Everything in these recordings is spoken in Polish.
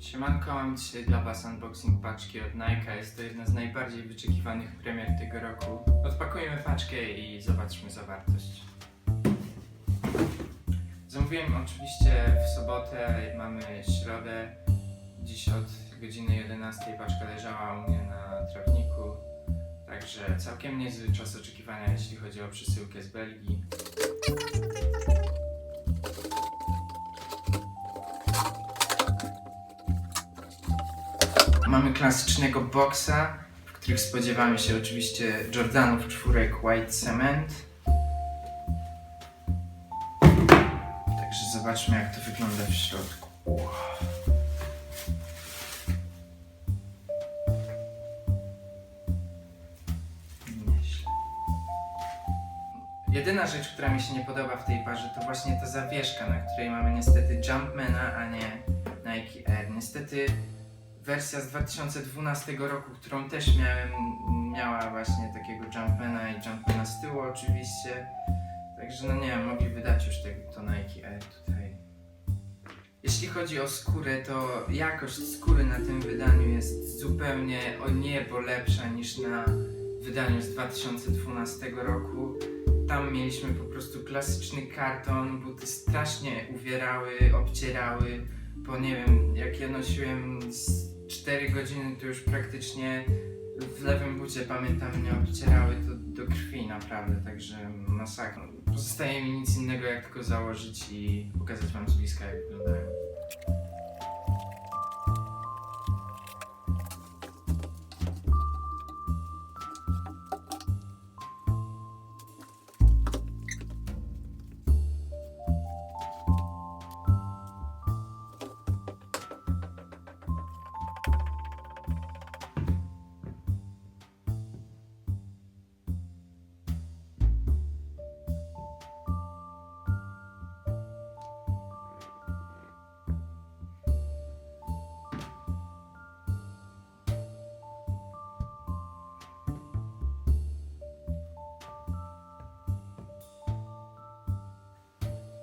Siemanko, mam dzisiaj dla Was unboxing paczki od Nike. Jest to jedna z najbardziej wyczekiwanych premier tego roku. Odpakujemy paczkę i zobaczmy zawartość. Zamówiłem oczywiście w sobotę, mamy środę. Dziś od godziny 11 paczka leżała u mnie na trawniku. Także całkiem niezły czas oczekiwania, jeśli chodzi o przesyłkę z Belgii. Mamy klasycznego boxa, w których spodziewamy się oczywiście Jordanów czwórek White Cement. Także zobaczmy jak to wygląda w środku. Jedyna rzecz, która mi się nie podoba w tej parze, to właśnie ta zawieszka, na której mamy niestety Jumpmana, a nie Nike Air. Niestety wersja z 2012 roku, którą też miałem, miała właśnie takiego Jumpmana i Jumpmana z tyłu oczywiście. Także no nie wiem, mogli wydać już tego, to Nike Air tutaj. Jeśli chodzi o skórę, to jakość skóry na tym wydaniu jest zupełnie o niebo lepsza niż na wydaniu z 2012 roku. Tam mieliśmy po prostu klasyczny karton, buty strasznie uwierały, obcierały. Po nie wiem, jak ja nosiłem z 4 godziny, to już praktycznie w lewym bucie pamiętam mnie obcierały to do krwi naprawdę, także masakra. Pozostaje mi nic innego jak tylko założyć i pokazać wam z bliska jak wyglądają.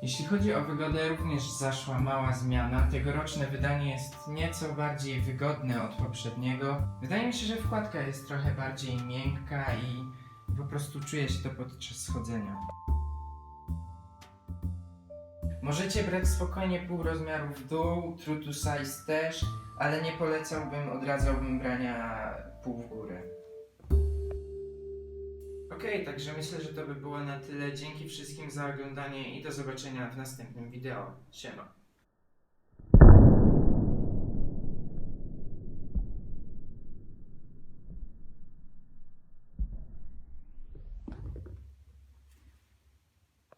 Jeśli chodzi o wygodę, również zaszła mała zmiana. Tegoroczne wydanie jest nieco bardziej wygodne od poprzedniego. Wydaje mi się, że wkładka jest trochę bardziej miękka i po prostu czuje się to podczas schodzenia. Możecie brać spokojnie pół rozmiaru w dół, true to size też, ale nie polecałbym, odradzałbym brania pół w górę. Okej, także myślę, że to by było na tyle. Dzięki wszystkim za oglądanie i do zobaczenia w następnym wideo. Siema.